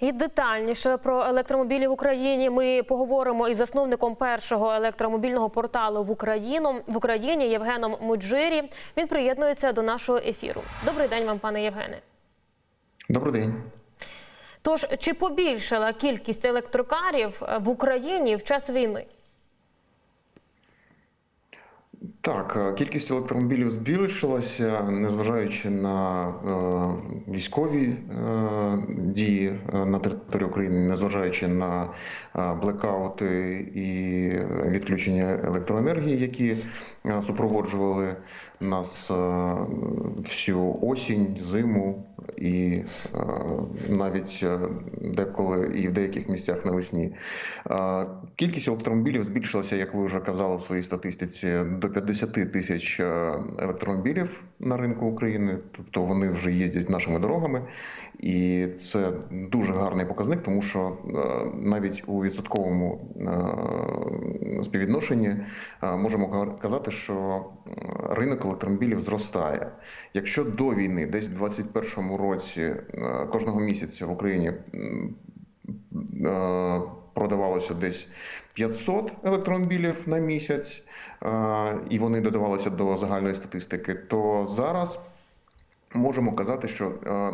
І детальніше про електромобілі в Україні ми поговоримо із засновником першого електромобільного порталу в Україну в Україні Євгеном Муджирі. Він приєднується до нашого ефіру. Добрий день вам, пане Євгене. Добрий день. Тож чи побільшала кількість електрокарів в Україні в час війни? Так, е, кількість електромобілів збільшилася, незважаючи на е, військові е, дії на території України, незважаючи на е, блекаути і відключення електроенергії, які е, супроводжували нас е, всю осінь, зиму і навіть деколи і в деяких місцях навесні. Кількість електромобілів збільшилася, як ви вже казали в своїй статистиці, до 50 тисяч електромобілів на ринку України. Тобто вони вже їздять нашими дорогами, і це дуже гарний показник, тому що е, навіть у відсотковому е, співвідношенні е, можемо казати, що ринок електромобілів зростає. Якщо до війни, десь в 2021 році, кожного місяця в Україні продавалося десь 500 електромобілів на місяць, і вони додавалися до загальної статистики, то зараз можемо казати, що е,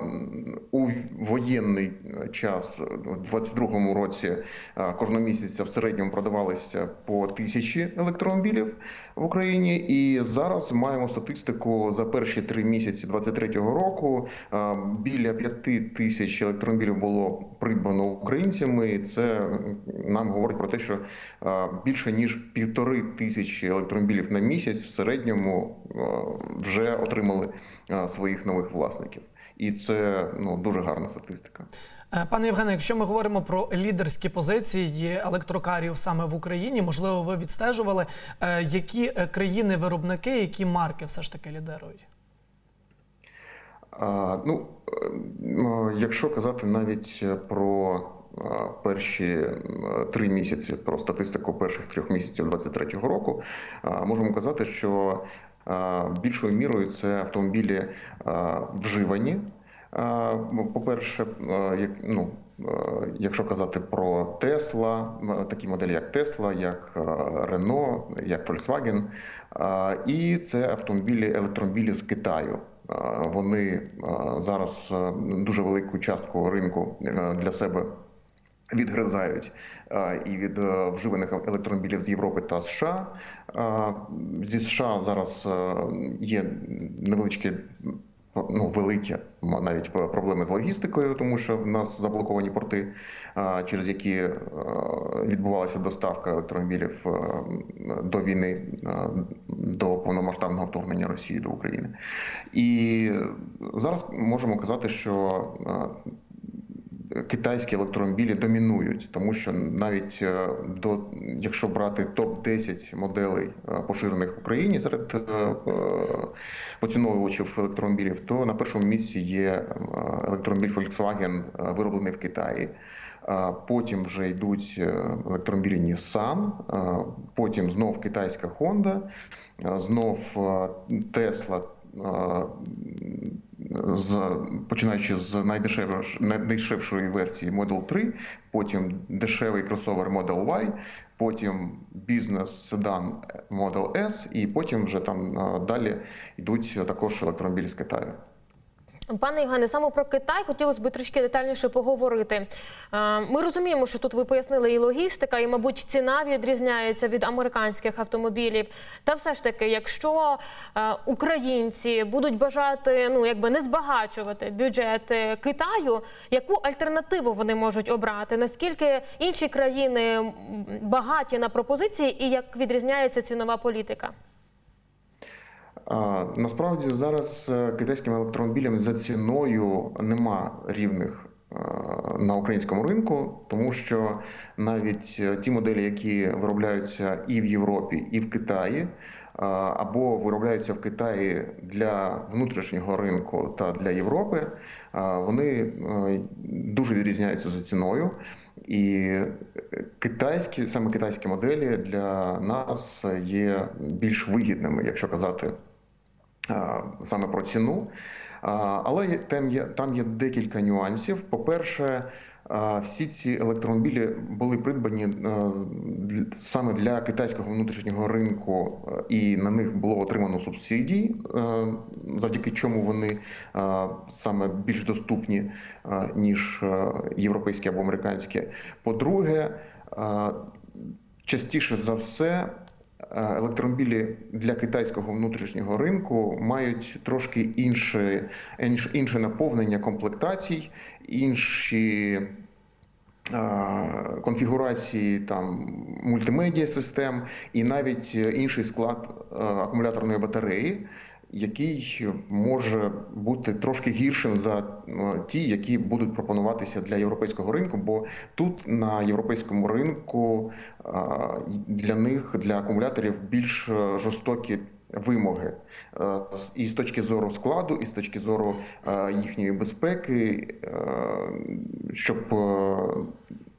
у воєнний час у 22-му році е, кожного місяця в середньому продавалися по тисячі електромобілів в Україні, і зараз маємо статистику за перші три місяці 23-го року. е, Біля п'яти тисяч електромобілів було придбано українцями. І це нам говорить про те, що більше ніж півтори тисячі електромобілів на місяць в середньому вже отримали е, своїх нових власників. І це ну дуже гарна статистика. Е, Пане Євгене, якщо ми говоримо про лідерські позиції електрокарів саме в Україні, можливо, ви відстежували, е, які е, країни-виробники, які марки все ж таки лідерують? А, ну, якщо казати навіть про перші три місяці, про статистику перших трьох місяців 2023 року, можемо казати, що більшою мірою це автомобілі вживані. По-перше, як ну. Якщо казати про Тесла, такі моделі, як Тесла, як Рено, як Volkswagen, і це автомобілі, електромобілі з Китаю. Вони зараз дуже велику частку ринку е, для себе відгризають е, і від е, вживаних електромобілів з Європи та США. Е, Зі США зараз є невеличкі. Ну, великі навіть проблеми з логістикою, тому що в нас заблоковані порти, через які відбувалася доставка електромобілів до війни, до повномасштабного вторгнення Росії до України. І зараз можемо казати, що китайські електромобілі домінують, тому що навіть е, до якщо брати топ 10 моделей е, поширених в Україні серед е, поціновувачів електромобілів, то на першому місці є електромобіль Volkswagen, вироблений в Китаї. Потім вже йдуть електромобілі Nissan, потім знов китайська Honda, знов Tesla з починаючи з найдешевшої версії Model 3, потім дешевий кросовер Model Y, потім бізнес-седан Model S, і потім вже там е, далі йдуть також електромобілі з Китаю. Пане Євгене, саме про Китай хотілося б трішки детальніше поговорити. Е, Ми розуміємо, що тут ви пояснили і логістика, і, мабуть, ціна відрізняється від американських автомобілів. Та все ж таки, якщо е, українці будуть бажати ну якби не збагачувати бюджет е, Китаю, яку альтернативу вони можуть обрати? Наскільки інші країни багаті на пропозиції, і як відрізняється цінова політика? Насправді зараз е, китайським електромобілям за ціною нема рівних е, на українському ринку, тому що навіть е, ті моделі, які виробляються і в Європі, і в Китаї, або виробляються в Китаї для внутрішнього ринку та для Європи, вони дуже відрізняються за ціною. І китайські, саме китайські моделі для нас є більш вигідними, якщо казати саме про ціну. Але там є, там є декілька нюансів. По-перше, всі ці електромобілі були придбані саме для китайського внутрішнього ринку, і на них було отримано субсидії, завдяки чому вони саме більш доступні ніж європейські або американські. По-друге, частіше за все. Е, Електромобілі для китайського внутрішнього ринку мають трошки інше, інше наповнення комплектацій, інші е, конфігурації там мультимедіа систем і навіть інший склад е, акумуляторної батареї, який може бути трошки гіршим за е, ті, які будуть пропонуватися для європейського ринку. Бо тут на європейському ринку е, для них для акумуляторів більш е, жорстокі вимоги і з точки зору складу, і з точки зору їхньої безпеки, щоб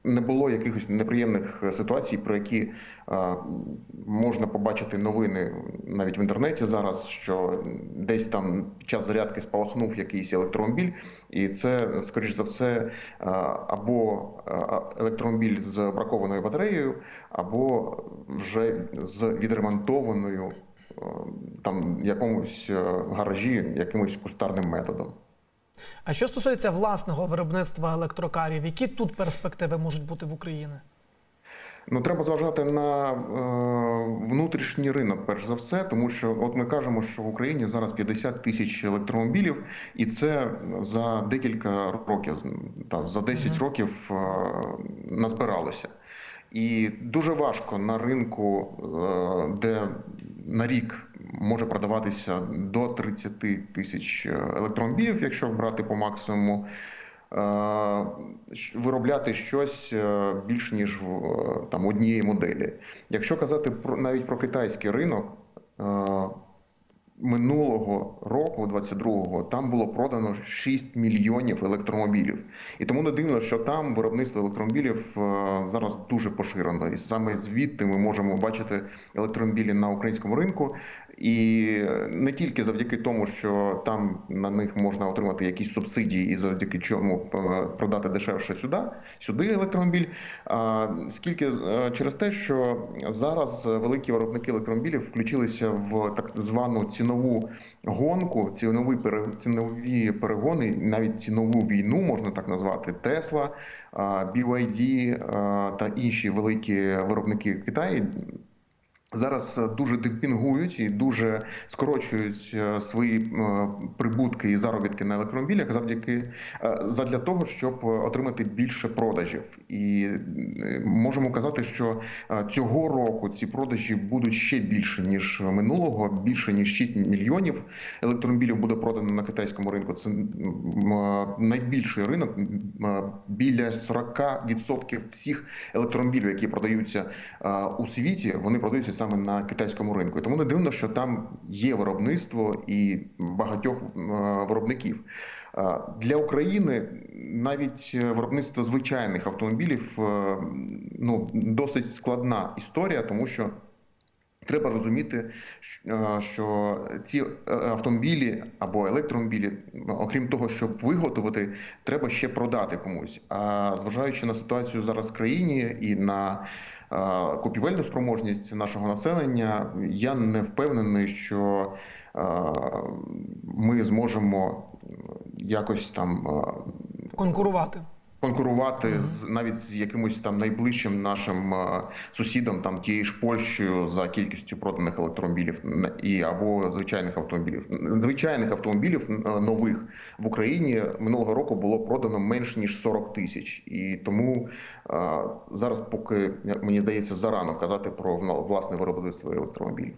не було якихось неприємних ситуацій, про які е, можна побачити новини навіть в інтернеті зараз, що десь там під час зарядки спалахнув якийсь електромобіль, і це, скоріш за все, е, або е, електромобіль з бракованою батареєю, або вже з відремонтованою е, там якомусь е, гаражі, якимось кустарним методом. А що стосується власного виробництва електрокарів, які тут перспективи можуть бути в Україні? Ну, треба зважати на е, внутрішній ринок, перш за все, тому що от ми кажемо, що в Україні зараз 50 тисяч електромобілів, і це за декілька років, та за 10 років е, назбиралося. І дуже важко на ринку, е, де на рік може продаватися до 30 тисяч електромобілів, якщо брати по максимуму. е, Виробляти щось е, більш ніж в е, там однієї моделі. Якщо казати про навіть про китайський ринок, е, минулого року, 22-го, там було продано 6 мільйонів електромобілів. І тому не дивно, що там виробництво електромобілів е, зараз дуже поширено. І саме звідти ми можемо бачити електромобілі на українському ринку. І не тільки завдяки тому, що там на них можна отримати якісь субсидії, і завдяки чому е, продати дешевше сюди, сюди електромобіль. А скільки е, через те, що зараз великі виробники електромобілів включилися в так звану цінову гонку, цінові цінові перегони, навіть цінову війну можна так назвати. Тесла, BYD та інші великі виробники Китаю Зараз е, дуже демпінгують і дуже скорочують е, свої е, прибутки і заробітки на електромобілях завдяки задля того, щоб отримати більше продажів. І можемо казати, що цього року ці продажі будуть ще більше ніж минулого. Більше ніж 6 мільйонів електромобілів буде продано на китайському ринку. Це найбільший ринок. Біля 40% всіх електромобілів, які продаються у світі, вони продаються саме на китайському ринку. Тому не дивно, що там є виробництво і багатьох е, виробників. Е, Для України навіть виробництво звичайних автомобілів е, ну досить складна історія, тому що. Треба розуміти, що ці автомобілі або електромобілі, окрім того, щоб виготовити, треба ще продати комусь. А зважаючи на ситуацію зараз в країні і на купівельну спроможність нашого населення, я не впевнений, що е, ми зможемо якось там е, Конкурувати. Конкурувати з навіть з якимось там найближчим нашим е, сусідом, там тією ж Польщею за кількістю проданих електромобілів і або звичайних автомобілів. Звичайних автомобілів е, нових в Україні минулого року було продано менш ніж 40 тисяч, і тому е, зараз, поки мені здається, зарано казати про власне виробництво електромобілів.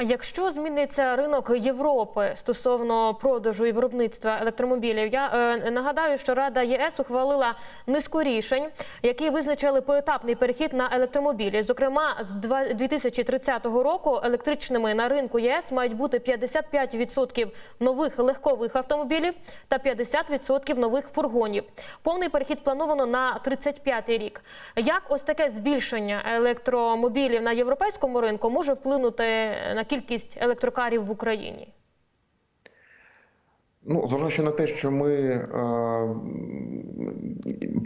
Якщо зміниться ринок Європи стосовно продажу і виробництва електромобілів, я е, нагадаю, що Рада ЄС ухвалила низку рішень, які визначили поетапний перехід на електромобілі. Зокрема, з два- 2030 року електричними на ринку ЄС мають бути 55% нових легкових автомобілів та 50% нових фургонів. Повний перехід плановано на 35 рік. Як ось таке збільшення електромобілів на європейському ринку може вплинути на кількість електрокарів в Україні? Ну, зважаючи на те, що ми е,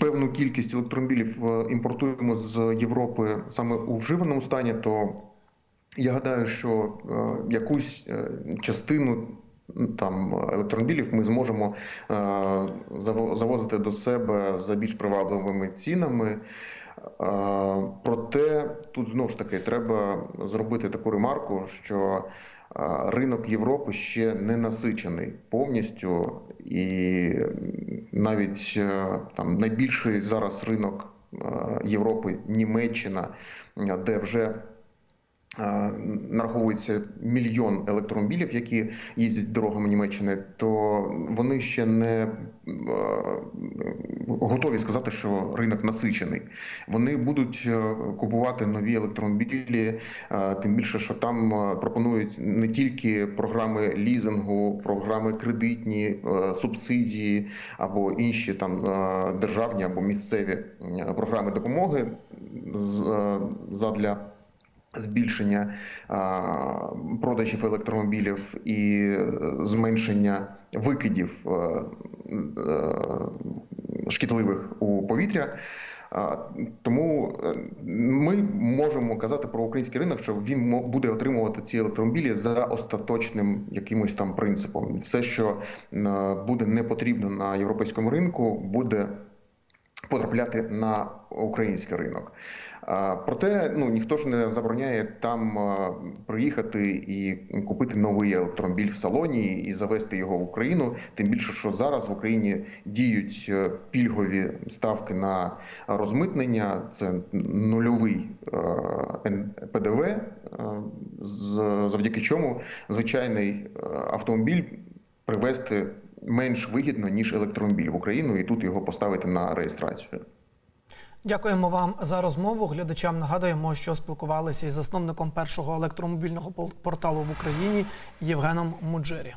певну кількість електромобілів е, імпортуємо з Європи саме у вживаному стані, то я гадаю, що е, якусь е, частину там електромобілів ми зможемо е, завозити до себе за більш привабливими цінами. Е, Проте тут знову ж таки треба зробити таку ремарку, що е, ринок Європи ще не насичений повністю, і навіть там найбільший зараз ринок Європи Німеччина, де вже нараховується мільйон електромобілів, які їздять дорогами Німеччини, то вони ще не е, готові сказати, що ринок насичений. Вони будуть е, купувати нові електромобілі, е, тим більше, що там пропонують не тільки програми лізингу, програми кредитні, субсидії або інші там державні або місцеві програми допомоги задля збільшення продажів електромобілів і е, зменшення викидів е, е, шкідливих у повітря. Тому ми можемо казати про український ринок, що він буде отримувати ці електромобілі за остаточним якимось там принципом. Все, що буде не потрібно на європейському ринку, буде потрапляти на український ринок. Проте ну ніхто ж не забороняє там приїхати і купити новий електромобіль в салоні і завести його в Україну. Тим більше, що зараз в Україні діють е, пільгові ставки на розмитнення. Це нульовий е, ПДВ, е, завдяки чому звичайний автомобіль привезти менш вигідно ніж електромобіль в Україну, і тут його поставити на реєстрацію. Дякуємо вам за розмову. Глядачам нагадуємо, що спілкувалися із засновником першого електромобільного порталу в Україні Євгеном Муджері.